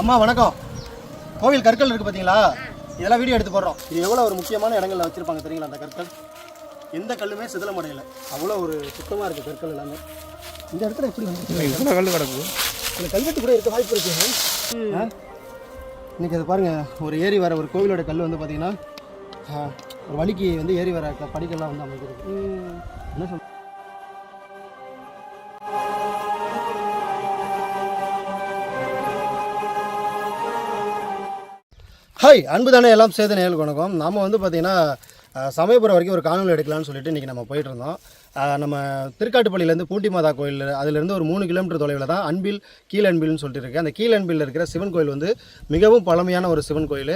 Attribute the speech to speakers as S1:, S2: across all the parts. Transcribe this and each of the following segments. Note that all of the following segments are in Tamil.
S1: அம்மா வணக்கம். கோவில் கற்கள் இருக்கு பார்த்தீங்களா இதெல்லாம் வீடியோ எடுத்து போடுறோம். இது எவ்வளோ ஒரு முக்கியமான இடங்கள்ல வச்சிருப்பாங்க தெரியுங்களா அந்த கற்கள்? எந்த கல்லுமே சிதலம் அடையல அவ்வளோ ஒரு சுத்தமாக இருக்குது கற்கள் எல்லாமே. இந்த இடத்துல எப்படி வந்து
S2: கல் கிடக்கு?
S1: இந்த கல்வெட்டு கூட இருக்க வாய்ப்பு இருக்கு ஆ? இன்னைக்கு அது பாருங்க ஒரு ஏரி வர ஒரு கோவிலோட கல் வந்து பார்த்தீங்கன்னா ஒரு வழிக்கு வந்து ஏறி வர படிக்கல்லாம் வந்து அமைஞ்சிருக்கு. ஹாய் அன்புதானே எல்லாம் சேர்த்து நேயல் வணக்கம் நாம வந்து பார்த்திங்கன்னா சமயபுரம் வரைக்கும் ஒரு காணொலி எடுக்கலாம்னு சொல்லிட்டு இன்றைக்கி நம்ம போயிட்டு இருந்தோம் நம்ம திருக்காட்டுப்பள்ளியிலேருந்து பூண்டி மாதா கோயில் அதுலேருந்து ஒரு மூணு கிலோமீட்டர் தொலைவில் தான் அன்பில் கீழன்பில்னு சொல்லிட்டு இருக்கு அந்த கீழன்பில் இருக்கிற சிவன் கோயில் வந்து மிகவும் பழமையான ஒரு சிவன் கோயில்.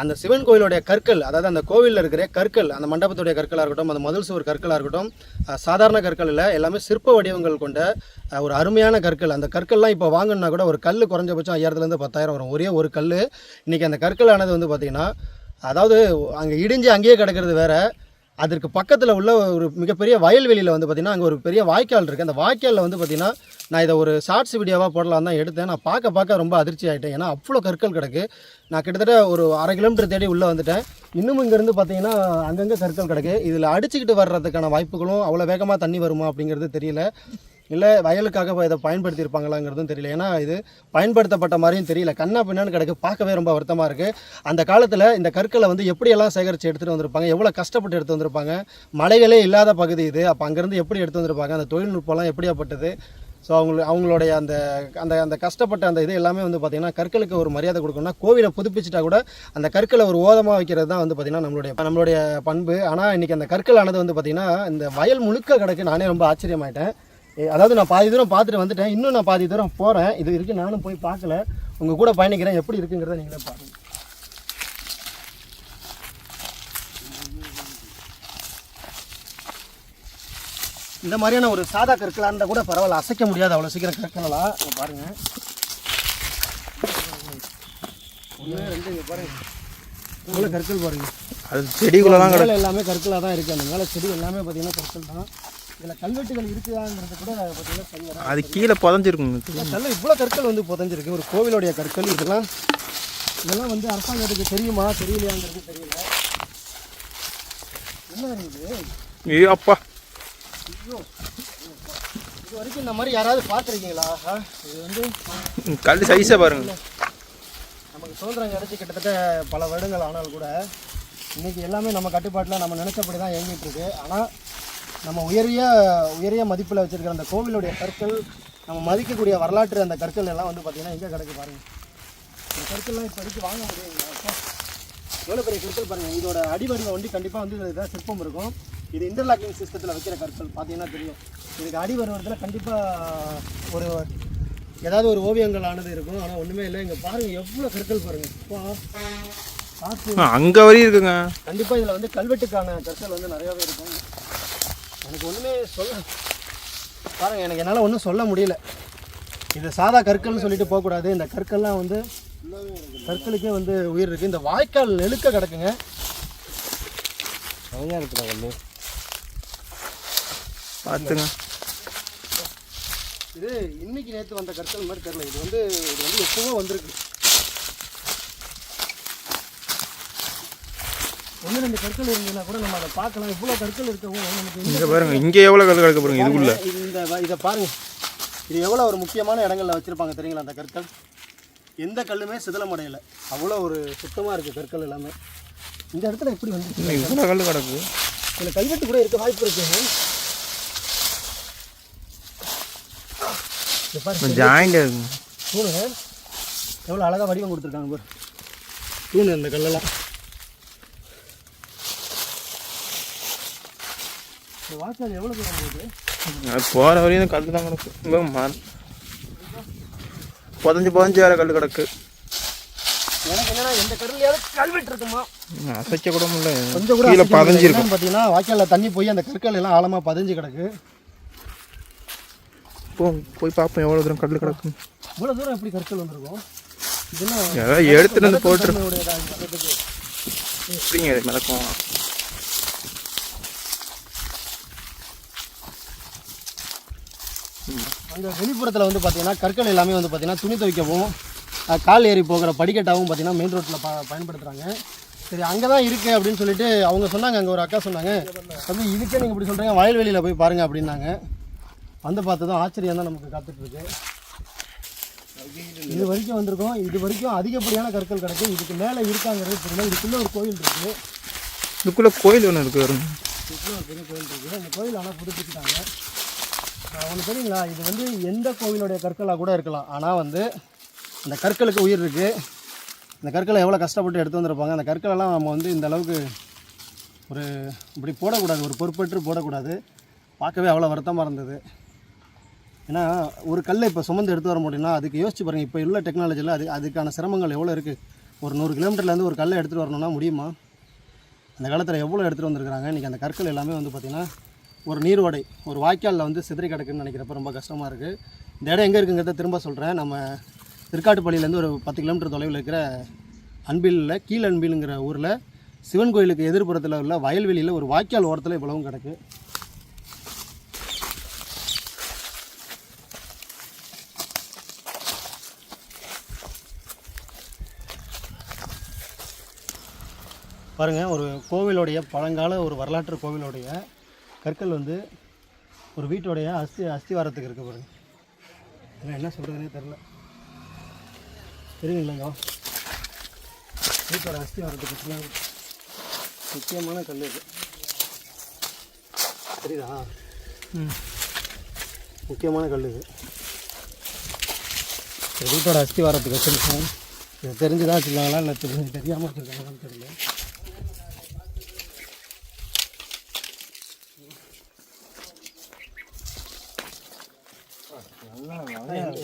S1: அந்த சிவன் கோயிலுடைய கற்கள் அதாவது அந்த கோவிலில் இருக்கிற கற்கள் அந்த மண்டபத்துடைய கற்களாக இருக்கட்டும் அந்த மதில் சுவர் கற்களாக இருக்கட்டும் சாதாரண கற்கள் இல்லை எல்லாமே சிற்ப வடிவங்கள் கொண்ட ஒரு அருமையான கற்கள். அந்த கற்கள்லாம் இப்போ வாங்கணுன்னா கூட ஒரு கல் குறைஞ்சபட்சம் ஐயாயிரத்துலேருந்து பத்தாயிரம் வரும். ஒரே ஒரு கல் இன்றைக்கி அந்த கற்களானது வந்து பார்த்திங்கன்னா அதாவது அங்கே இடிஞ்சு அங்கேயே கிடக்கிறது வேற. அதற்கு பக்கத்தில் உள்ள ஒரு மிகப்பெரிய வயல்வெளியில் வந்து பார்த்திங்கன்னா அங்கே ஒரு பெரிய வாய்க்கால் இருக்குது அந்த வாய்க்காலில் வந்து பார்த்திங்கன்னா நான் இதை ஒரு ஷார்ட்ஸ் வீடியோவாக போடலாம் தான் எடுத்தேன். நான் பார்க்க பார்க்க ரொம்ப அதிர்ச்சி ஆகிட்டேன் ஏன்னா அவ்வளோ கற்கள் கிடக்கு. நான் கிட்டத்தட்ட ஒரு அரை கிலோமீட்டர் தேடி உள்ளே வந்துட்டேன். இன்னும் இங்கேருந்து பார்த்தீங்கன்னா அங்கங்கே கற்கள் கிடக்கு. இதில் அடிச்சுக்கிட்டு வர்றதுக்கான வாய்ப்புகளும் அவ்வளோ வேகமாக தண்ணி வருமா அப்படிங்கிறது தெரியல. இல்லை வயலுக்காக இதை பயன்படுத்தியிருப்பாங்களாங்கிறதும் தெரியல. ஏன்னா இது பயன்படுத்தப்பட்ட மாதிரியும் தெரியல. கண்ணா பின்னான்னு கிடக்கு பார்க்கவே ரொம்ப வருத்தமாக இருக்குது அந்த காலத்தில் இந்த கற்களை வந்து எப்படியெல்லாம் சேகரித்து எடுத்துகிட்டு வந்திருப்பாங்க எவ்வளோ கஷ்டப்பட்டு எடுத்து வந்திருப்பாங்க மலைகளே இல்லாத பகுதி இது. அப்போ அங்கேருந்து எப்படி எடுத்து வந்திருப்பாங்க அந்த தொழில்நுட்பம்லாம் எப்படியாப்பட்டது ஸோ அவங்க அவங்களுடைய அந்த அந்த அந்த கஷ்டப்பட்ட அந்த இது எல்லாமே வந்து பார்த்திங்கன்னா கற்களுக்கு ஒரு மரியாதை கொடுக்கணும்னா கோவிலை புதுப்பிச்சிட்டா கூட அந்த கற்களை ஒரு ஓதமாக வைக்கிறது தான் வந்து பார்த்திங்கன்னா நம்மளுடைய நம்மளுடைய பண்பு. ஆனால் இன்றைக்கி அந்த கற்கள் ஆனது வந்து பார்த்திங்கன்னா இந்த வயல் முழுக்க கிடக்கு நானே ரொம்ப ஆச்சரியமாயிட்டேன். அதாவது நான் பாதி தூரம் பார்த்துட்டு வந்துட்டேன். இன்னும் நான் பாதி தூரம் போகிறேன் இது இருக்குது நானும் போய் பார்க்கல. உங்கள் கூட பயணிக்கிறேன். எப்படி இருக்குங்கிறத நீங்களே பாருங்கள் இந்த மாதிரியான ஒரு சாதா கற்களாக இருந்தால் கூட பரவாயில்ல. அசைக்க முடியாது அவ்வளோ சீக்கிரம் கற்களா இங்க பாருங்க. ஒன்று ரெண்டு இங்கே பாருங்க. இவ்வளோ கற்கள் பாருங்க.
S2: அது
S1: மேலே எல்லாமே கற்களாக தான் இருக்குது அந்த மேலே செடி எல்லாமே பார்த்தீங்கன்னா கற்கள் தான். இதில் கல்வெட்டுகள் இருக்குதாங்கிறது கூட பார்த்தீங்கன்னா சரி வராது.
S2: அது கீழே புதஞ்சிருக்குங்க.
S1: கல் இவ்வளோ கற்கள் வந்து புதஞ்சிருக்கு. ஒரு கோவிலுடைய கற்கள் இதெல்லாம் இதெல்லாம் வந்து அரசாங்கத்துக்கு தெரியுமா தெரியலையாங்கிறது தெரியல. என்ன இது?
S2: ஐயோ அப்பா.
S1: இது வரைக்கும் இந்த மாதிரி யாராவது பார்த்துருக்கீங்களா? இது வந்து
S2: கல் சைஸாக பாருங்க.
S1: நமக்கு சுதந்திரம் கிடைச்சி கிட்டத்தட்ட பல வருடங்கள் ஆனால் கூட இன்னைக்கு எல்லாமே நம்ம கட்டுப்பாட்டில் நம்ம நினைச்சபடி தான் இயங்கிட்டு இருக்கு. ஆனால் நம்ம உயரிய உயரிய மதிப்பில் வச்சிருக்கிற அந்த கோவிலுடைய கற்கள் நம்ம மதிக்கக்கூடிய வரலாற்று அந்த கற்கள் எல்லாம் வந்து பார்த்திங்கன்னா எங்கே கிடக்கு பாருங்க. இந்த கற்கள்லாம் இப்போதைக்கு வாங்க அப்பா, எவ்வளோ பெரிய கற்கள் பாருங்கள் இதோட அடிவடிவம் வந்து கண்டிப்பாக வந்து இதில் சிற்பம் இருக்கும். இது இன்டர்லாக்கிங் சிஸ்டத்தில் வைக்கிற கற்கள் பார்த்தீங்கன்னா தெரியும். இதுக்கு அடி வருவதில் கண்டிப்பாக ஒரு ஏதாவது ஒரு ஓவியங்கள் ஆனது இருக்கும். ஆனால் ஒன்றுமே இல்லை. இங்கே பாருங்கள் எவ்வளோ கற்கள் பாருங்கள்
S2: அங்கே வரையும் இருக்குங்க.
S1: கண்டிப்பாக இதில் வந்து கல்வெட்டுக்கான கற்கள் வந்து நிறையாவே இருக்கும். எனக்கு ஒன்றுமே சொல்ல பாருங்கள் எனக்கு என்னால் ஒன்றும் சொல்ல முடியல. இது சாதா கற்கள்னு சொல்லிட்டு போகக்கூடாது. இந்த கற்கள்லாம் வந்து கற்களுக்கே வந்து உயிர் இருக்குது இந்த வாய்க்கால் நெழுக்க கிடக்குங்க. அவங்க இருக்கிற கல்லு
S2: பார்த்துங்க.
S1: இது இன்னைக்கு நேற்று வந்த கற்கள் மாதிரி தெரியல. இது வந்து இது வந்து எப்பவோ வந்திருக்கு. ஒன்று ரெண்டு கற்கள் இருந்ததுன்னா கூட நம்ம அதை பார்க்கலாம். இவ்வளோ கற்கள் இருக்கவும் நமக்கு
S2: இங்கே பாருங்க இங்கே எவ்வளோ கல் கிடக்கு பாருங்க இதுக்குள்ள.
S1: இந்த இதை பாருங்க. இது எவ்வளோ ஒரு முக்கியமான இடங்கள்ல வச்சிருப்பாங்க தெரியுங்களா அந்த கற்கள்? எந்த கல்லுமே சிதலம் அடையல அவ்வளோ ஒரு சுத்தமாக இருக்குது கற்கள் எல்லாமே. இந்த இடத்துல எப்படி வந்து
S2: இவ்வளோ கல் கிடக்கு.
S1: இதில் கல்வெட்டு கூட இருக்க வாய்ப்பு இருக்கு. இது பாருங்க
S2: ஜாயிண்டாக இருக்குங்க
S1: தூணு எவ்வளோ அழகாக வடிவம் கொடுத்துருக்காங்க பாரு. தூணு இந்த கல்லெல்லாம். வாசல் எவ்வளோ தூரம் போகுது?
S2: அது போகிற வரையும் கல் தான் கிடக்கு. இங்கே மர புதஞ்சு புதஞ்சு வேறு கல் கிடக்கு.
S1: எனக்கு என்னன்னா எந்த கடல்லையாவது கல்வெட்டு இருக்குமா
S2: அசைக்க கூட முடியல.
S1: கொஞ்சம் கூட
S2: கீழே. பதிஞ்சிருக்கும்
S1: என்னன்னு பார்த்தீங்கன்னா வாய்க்காலில் தண்ணி போய் அந்த கற்கள் எல்லாம் ஆழமாக பதிஞ்சு கிடக்கு.
S2: போ போய் பார்ப்போம் எவ்வளோ தூரம் கல் கிடக்கு.
S1: இவ்வளோ தூரம் எப்படி கற்கள் வந்திருக்கும்? இதெல்லாம்
S2: எடுத்துட்டு வந்து போட்டு
S1: தன்மையுடையதா இந்த கல்வெட்டு.
S2: எப்படிங்க இது
S1: அங்கே வெளிப்புறத்தில் வந்து பார்த்தீங்கன்னா கற்கள் எல்லாமே வந்து பார்த்தீங்கன்னா துணி துவைக்கவும் கால் ஏறி போகிற படிக்கட்டாகவும் பார்த்தீங்கன்னா மெயின் ரோட்டில் ப பயன்படுத்துகிறாங்க சரி அங்கே தான் இருக்குது அப்படின்னு சொல்லிட்டு அவங்க சொன்னாங்க அங்கே ஒரு அக்கா சொன்னாங்க. தம்பி இதுக்கே நீங்கள் இப்படி சொல்கிறீங்க வயல்வெளியில் போய் பாருங்கள் அப்படின்னாங்க. வந்து பார்த்ததும் ஆச்சரியம் தான் நமக்கு காத்துட்ருக்கு. இது வரைக்கும் வந்திருக்கோம். இது வரைக்கும் அதிகப்படியான கற்கள் கிடக்கு. இதுக்கு மேலே இருக்காங்கிறது தெரியல. இதுக்குள்ளே ஒரு கோயில் இருக்குது
S2: இதுக்குள்ளே கோயில் ஒன்று இருக்கு வரும்
S1: இதுக்குள்ள ஒரு பெரிய கோயில் இருக்குது அந்த கோயில் ஆனால் புதுப்பிச்சுட்டாங்க. ஒன்று தெரியுங்களா? இது வந்து எந்த கோவிலுடைய கற்களாக கூட இருக்கலாம். ஆனால் வந்து இந்த கற்களுக்கு உயிர் இருக்குது இந்த கற்களை எவ்வளோ கஷ்டப்பட்டு எடுத்து வந்திருப்பாங்க? அந்த கற்களெல்லாம் நம்ம வந்து இந்த அளவுக்கு ஒரு இப்படி போடக்கூடாது. ஒரு பொறுப்பற்று போடக்கூடாது. பார்க்கவே அவ்வளோ வருத்தமாக இருந்தது. ஏன்னா ஒரு கல்லை இப்போ சுமந்து எடுத்து வர முடியும்னா அதுக்கு யோசிச்சு பாருங்கள் இப்போ உள்ள டெக்னாலஜியில் அது அதுக்கான சிரமங்கள் எவ்வளோ இருக்குது ஒரு நூறு கிலோமீட்டர்லேருந்து ஒரு கல்லை எடுத்துகிட்டு வரணும்னா முடியுமா? அந்த காலத்தில் எவ்வளோ எடுத்துகிட்டு வந்திருக்கிறாங்க? இன்றைக்கி அந்த கற்கள் எல்லாமே வந்து பார்த்திங்கன்னா ஒரு நீர்வடை ஒரு வாய்க்காலில் வந்து சிதறி கிடக்குன்னு நினைக்கிறப்ப ரொம்ப கஷ்டமாக இருக்குது இந்த இடம் எங்கே இருக்குங்கிறத திரும்ப சொல்கிறேன் நம்ம திருக்காட்டுப்பள்ளியிலேருந்து ஒரு பத்து கிலோமீட்டர் தொலைவில் இருக்கிற அன்பிலில் கீழ் அன்பிலுங்கிற ஊரில் சிவன் கோயிலுக்கு எதிர்ப்புறத்தில் உள்ள வயல்வெளியில் ஒரு வாய்க்கால் ஓரத்தில் இவ்வளவும் கிடக்கு. பாருங்கள் ஒரு கோவிலுடைய பழங்கால ஒரு வரலாற்று கோவிலுடைய கற்கள் வந்து ஒரு வீட்டுடைய அஸ்தி அஸ்திவாரத்துக்கு இருக்குது பாருங்க. இதெல்லாம் என்ன சொல்கிறதுனே தெரில தெரியுங்களா வீட்டோட அஸ்திவாரத்துக்கு முக்கியமான கல் இது. தெரியுதா?
S2: ம்.
S1: முக்கியமான கல் இது. வீட்டோட அஸ்திவாரத்துக்கு வச்சுருக்கோம். இது தெரிஞ்சுதான் வச்சுருக்காங்களா இல்லை தெரிஞ்சு தெரியாமல் வச்சுருக்காங்களான்னு தெரியல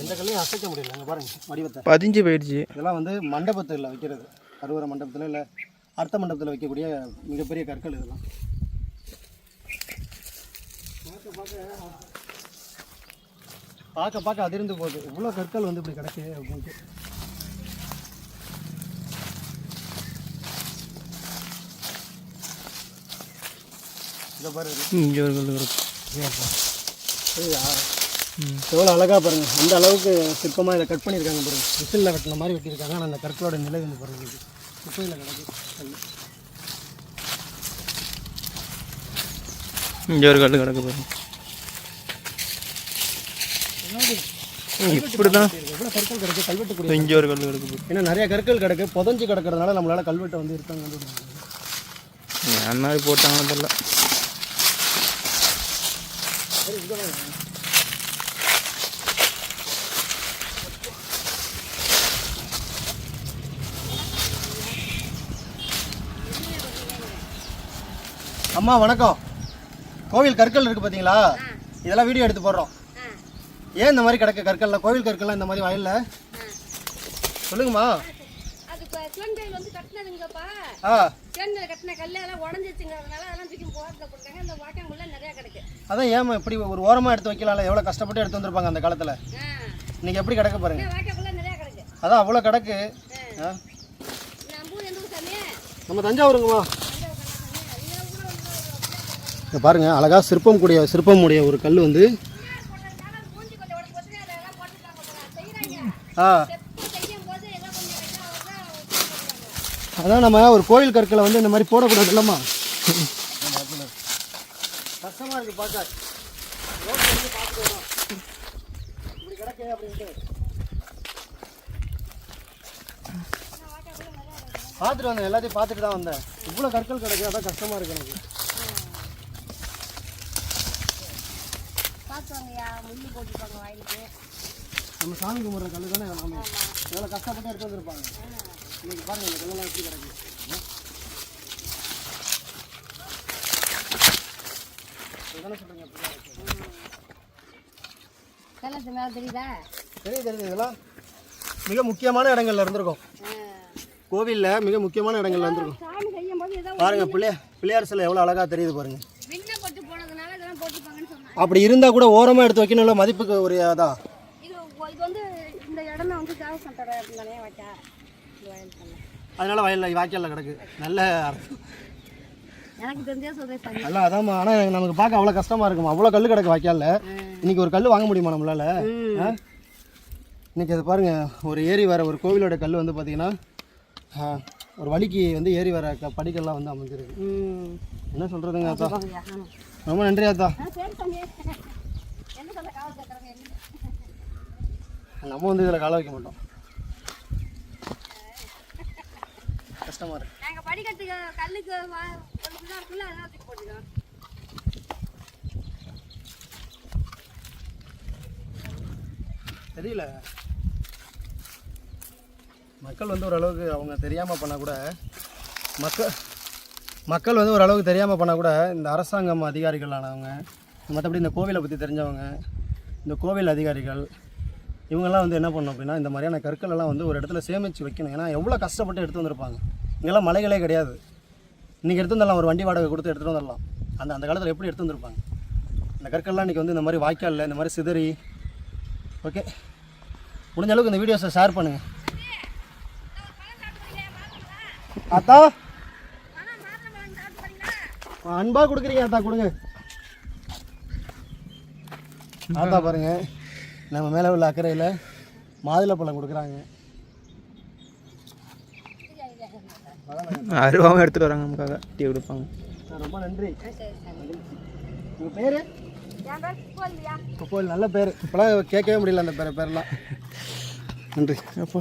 S1: எந்த கல்லையும் அசைக்க முடியல. அங்கே பாருங்க வடிவத்தை.
S2: பதிஞ்சு போயிடுச்சு.
S1: இதெல்லாம் வந்து மண்டபத்தில் வைக்கிறது. கருவறை மண்டபத்தில் இல்லை அர்த்த மண்டபத்தில் வைக்கக்கூடிய மிகப்பெரிய கற்கள் இதெல்லாம். பார்க்க பார்க்க. அதிர்ந்து போகுது. இவ்வளோ கற்கள் வந்து இப்படி கிடக்கு அப்படின்ட்டு. இதை பாரு. இது.
S2: இங்கே ஒரு கல் இருக்கு
S1: எவ்வளோ அழகாக பாருங்க. அந்த அளவுக்கு சிற்பமாக இதை கட் பண்ணியிருக்காங்க பாருங்க. விசிலில் வெட்டின மாதிரி வெட்டியிருக்காங்க. ஆனால் அந்த கற்களோட நிலை வந்து பாருங்க. இது குப்பையில் கிடக்கு.
S2: இங்கே ஒரு கல் கிடக்கு பாருங்க. இப்படி தான்
S1: கற்கள் கிடக்கு? கல்வெட்டுக்குரிய
S2: இங்கே ஒரு கல் கிடக்கு.
S1: ஏன்னா நிறைய கற்கள் கிடக்கு. புதஞ்சு கிடக்கிறதுனால நம்மளால கல்வெட்டை வந்து இருக்காங்க.
S2: என்ன மாதிரி போட்டாங்கன்னு தெரியல.
S1: அம்மா வணக்கம். கோவில் கற்கள் இருக்கு பார்த்தீங்களா இதெல்லாம் வீடியோ எடுத்து போடுறோம். ஏன் இந்த மாதிரி கிடக்கு கற்கள்லாம்? கோவில் கற்கள்லாம் இந்த மாதிரி வயல்ல? சொல்லுங்கம்மா. அதான் ஏமா இப்படி ஒரு ஓரமாக எடுத்து வைக்கலாம்ல? எவ்வளோ கஷ்டப்பட்டு எடுத்து வந்திருப்பாங்க அந்த காலத்தில்? இன்னைக்கு எப்படி கிடக்க பாருங்க. அதான் அவ்வளோ கிடக்கு.
S3: நம்ம
S1: தஞ்சாவூருங்கம்மா
S3: தஞ்சாவூர் தானே சாமி அது கூட
S1: இதை பாருங்கள் அழகாக சிற்பம் கூடிய சிற்பம் உடைய ஒரு கல் வந்து ஆ. அதான் நம்ம ஒரு கோயில் கற்களை வந்து இந்த மாதிரி போடக்கூடாது இல்லம்மா? கஷ்டமாக இருக்குது பார்க்க. பார்த்துட்டு இப்படி கிடக்கு அப்படின்ட்டு பார்த்துட்டு வந்தேன் எல்லாத்தையும் பார்த்துட்டு தான் வந்தேன். இவ்வளோ கற்கள் கிடைக்கும் அதான் கஷ்டமாக இருக்கு எனக்கு. நம்ம சாமி கும்பிட்ற கல் தானே நம்ம எவ்வளோ கஷ்டப்பட்டு எடுத்து வந்திருப்பாங்க. இன்னைக்கு பாருங்க இந்த கல்லெல்லாம் எப்படி கிடக்கு.
S3: தெரியுதா?
S1: தெரியுது தெரியுது. இதெல்லாம் மிக முக்கியமான இடங்கள்ல இருந்திருக்கும். கோவிலில் மிக முக்கியமான இடங்கள்ல இருந்திருக்கும். பாருங்க பிள்ளையார் பிள்ளையார் சிலை எவ்வளோ அழகா தெரியுது பாருங்க. அப்படி இருந்தால் கூட ஓரமாக எடுத்து வைக்கணும்ல மதிப்புக்கு ஒரு அதான்
S3: இந்த இடமே வந்து தேவ சென்டர் தானே வச்சா இந்த வயல் பண்ண
S1: அதனால வயலில் வாய்க்காலில் கிடக்கு. நல்ல.
S3: எனக்கு தெரிஞ்சே சொல்றேன் சாமி
S1: நல்லா அதாம்மா ஆனால் நமக்கு பார்க்க அவ்வளோ கஷ்டமா இருக்குமா அவ்வளோ கல் கிடக்கு வாய்க்காலில். இன்னைக்கு ஒரு கல் வாங்க முடியுமா நம்மளால? ஆ? இன்றைக்கி அது பாருங்கள் ஒரு ஏரி வர ஒரு கோவிலோட கல் வந்து பார்த்தீங்கன்னா ஒரு வழிக்கு வந்து ஏறி வர படிக்கல்லாம் வந்து அமைஞ்சிருக்கு. என்ன சொல்கிறதுங்க அத்தா ரொம்ப நன்றி அத்தா
S3: ஆ சரி தம்பி என்ன சொல்ல காவல் கேட்குறாங்க என்ன
S1: நம்ம வந்து இதில் கால வைக்க மாட்டோம். கஷ்டமாக இருக்கு
S3: நாங்கள் படிக்கிறதுக்கு கல்லுக்கு இருக்குல்ல அதெல்லாம் தூக்கி போட்டுக்கோம்
S1: தெரியல. மக்கள் வந்து ஓரளவுக்கு அவங்க தெரியாமல் பண்ணால் கூட மக்கள் மக்கள் வந்து ஓரளவுக்கு தெரியாமல் பண்ணால் கூட இந்த அரசாங்கம் அதிகாரிகளானவங்க மற்றபடி இந்த கோவிலை பற்றி தெரிஞ்சவங்க இந்த கோவில் அதிகாரிகள் இவங்கெல்லாம் வந்து என்ன பண்ணணும் அப்படின்னா இந்த மாதிரியான கற்கள் எல்லாம் வந்து ஒரு இடத்துல சேமித்து வைக்கணும். ஏன்னா எவ்வளோ கஷ்டப்பட்டு எடுத்து வந்திருப்பாங்க. இங்கெல்லாம் மலைகளே கிடையாது. இன்றைக்கி எடுத்து வந்துடலாம் ஒரு வண்டி வாடகை கொடுத்து எடுத்துகிட்டு வந்துடலாம். அந்த அந்த காலத்தில் எப்படி எடுத்து வந்திருப்பாங்க? இந்த கற்கள்லாம் இன்றைக்கி வந்து இந்த மாதிரி வாய்க்காலில் இந்த மாதிரி சிதறி. ஓகே. முடிஞ்ச அளவுக்கு இந்த வீடியோஸை ஷேர் பண்ணுங்கள் அத்தா அன்பாக கொடுக்குறீங்க அத்தா கொடுங்க. ஆத்தா பாருங்கள் நம்ம மேலே உள்ள அக்கறையில் மாதுளப்பழம் கொடுக்குறாங்க.
S2: அருவாவும் எடுத்துகிட்டு வராங்க நமக்காக. டீ கொடுப்பாங்க.
S1: ரொம்ப நன்றி.
S3: சரி சரி
S1: உங்கள் பேர் கோயில் நல்ல பேர். இப்போலாம் கேட்கவே முடியல அந்த பேர் பேர்லாம் நன்றி.
S2: அப்போ